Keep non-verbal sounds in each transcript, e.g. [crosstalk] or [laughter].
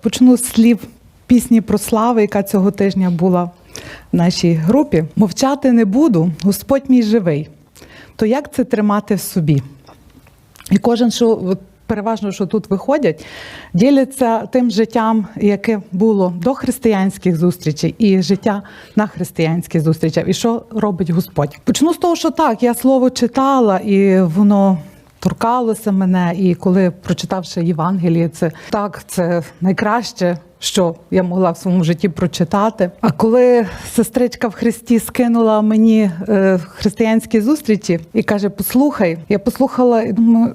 Почну з слів пісні про слави, яка цього тижня була в нашій групі. Мовчати не буду, Господь мій живий. То як це тримати в собі? І кожен, що переважно, що тут виходять, діляться тим життям, яке було до християнських зустрічей, і життя на християнських зустрічах. І що робить Господь? Почну з того, що так, я слово читала, і воно. Торкалося мене, і коли прочитавши Євангеліє, це так, це найкраще, що я могла в своєму житті прочитати. А коли сестричка в Христі скинула мені е, християнські зустрічі і каже: Послухай, я послухала і думаю.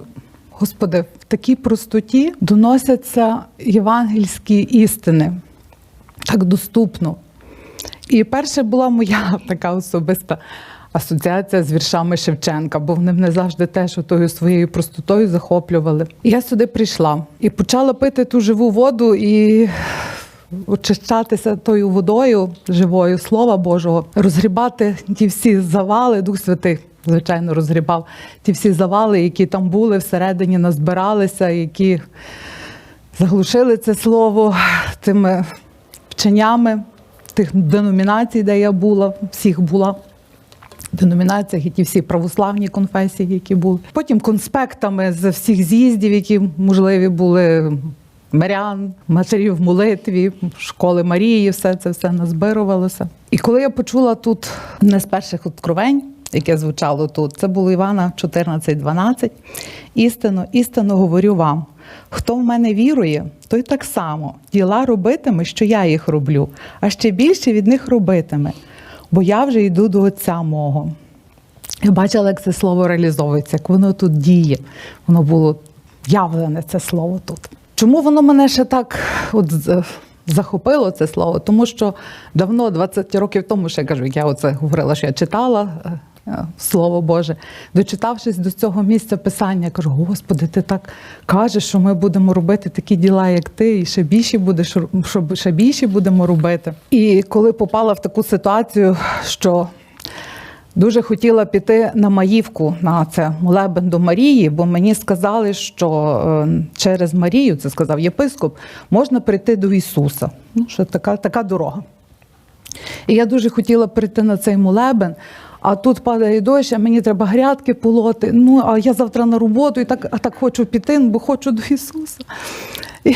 Господи, в такій простоті доносяться євангельські істини так доступно. І перша була моя [laughs] така особиста асоціація з віршами Шевченка, бо вони мене завжди теж тою своєю простотою захоплювали. Я сюди прийшла і почала пити ту живу воду і очищатися тою водою живою Слова Божого, розгрібати ті всі завали, Дух Святий. Звичайно, розгрібав ті всі завали, які там були всередині, назбиралися, які заглушили це слово тими вченнями тих деномінацій, де я була, всіх була. Деномінаціях і ті всі православні конфесії, які були. Потім конспектами з всіх з'їздів, які можливі були мирян, матерів молитві, школи Марії, все це все назбирувалося. І коли я почула тут не з перших откровень, яке звучало тут, це було Івана 14.12. Істинно, істинно говорю вам. Хто в мене вірує, той так само діла робитиме, що я їх роблю, а ще більше від них робитиме, бо я вже йду до Отця мого. Я бачила, як це слово реалізовується, як воно тут діє. Воно було явлене це слово тут. Чому воно мене ще так от захопило це слово? Тому що давно, 20 років тому, ще я кажу, я оце говорила, що я читала. Е, Слово Боже, дочитавшись до цього місця писання, я кажу: Господи, ти так кажеш, що ми будемо робити такі діла, як ти, і ще більші будеш роб- що ще більші будемо робити. І коли попала в таку ситуацію, що Дуже хотіла піти на Маївку на це молебен до Марії, бо мені сказали, що е, через Марію, це сказав єпископ, можна прийти до Ісуса. Ну, що така, така дорога. І я дуже хотіла прийти на цей молебен, а тут падає дощ, а мені треба грядки полоти. Ну, а я завтра на роботу і так, а так хочу піти, бо хочу до Ісуса. І,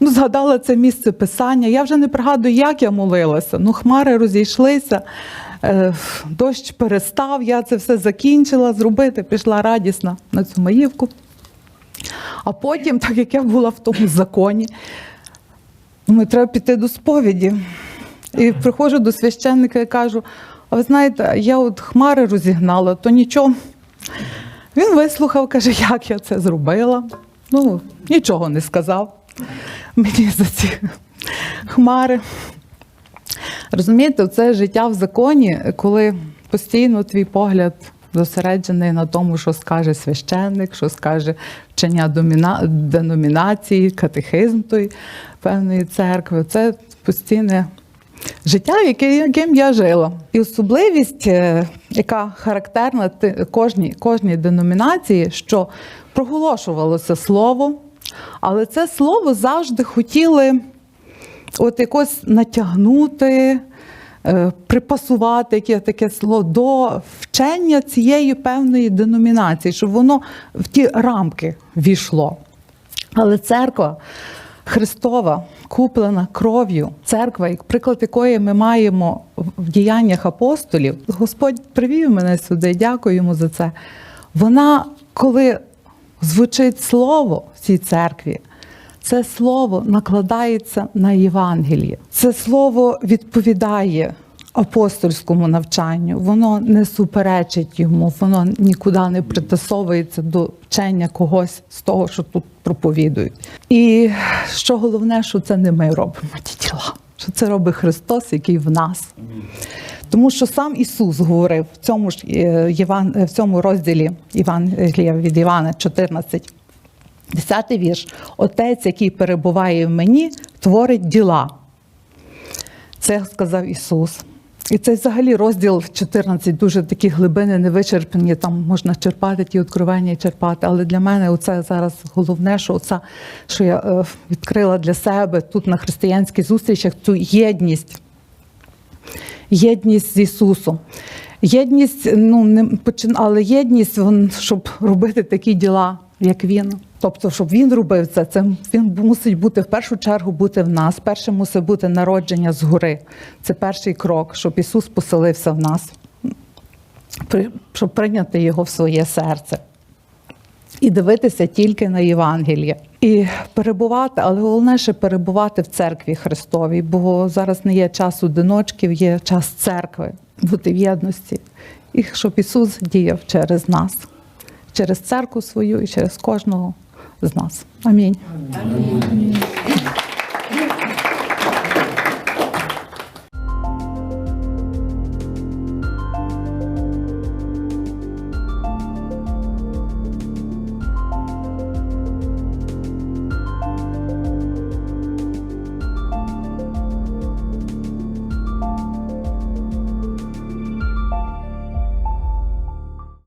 ну, згадала це місце писання. Я вже не пригадую, як я молилася. Ну, хмари розійшлися, е, дощ перестав, я це все закінчила зробити, пішла радісна на цю маївку. А потім, так як я була в тому законі, Думаю, треба піти до сповіді. І приходжу до священника і кажу: а ви знаєте, я от хмари розігнала, то нічого. Він вислухав, каже, як я це зробила. Ну, нічого не сказав мені за ці хмари. Розумієте, це життя в законі, коли постійно твій погляд зосереджений на тому, що скаже священник, що скаже вчення доміна... деномінації, катехизм тої певної церкви. Це постійне життя, яким я жила. І особливість, е, яка характерна кожній, кожній деномінації, що проголошувалося слово, але це слово завжди хотіли от якось натягнути, е, припасувати яке таке слово до вчення цієї певної деномінації, щоб воно в ті рамки війшло. Але церква Христова, куплена кров'ю, церква, як приклад якої ми маємо в діяннях апостолів, Господь привів мене сюди, дякую йому за це. Вона, коли звучить слово в цій церкві, це слово накладається на Євангеліє. Це слово відповідає апостольському навчанню. Воно не суперечить йому, воно нікуди не притасовується до вчення когось з того, що тут проповідують. І що головне, що це не ми робимо ті діла, що це робить Христос, який в нас. Тому що сам Ісус говорив в цьому ж е, Єван, в цьому розділі Євангелія від Івана 14, Десятий вірш. Отець, який перебуває в мені, творить діла. Це сказав Ісус. І цей взагалі розділ 14 дуже такі глибини невичерпані. Там можна черпати ті откровення і черпати. Але для мене це зараз головне, що оце, що я е, відкрила для себе тут на християнських зустрічах цю єдність. Єдність з Ісусом. Єдність, ну не але єдність, щоб робити такі діла, як він. Тобто, щоб він робив це, це він мусить бути в першу чергу бути в нас. Перше мусить бути народження згори. Це перший крок, щоб Ісус поселився в нас, щоб прийняти його в своє серце. І дивитися тільки на Євангеліє. І перебувати, але головне ще перебувати в церкві Христовій, бо зараз не є час одиночків, є час церкви, бути в єдності. І щоб Ісус діяв через нас, через церкву свою і через кожного з нас. Амінь.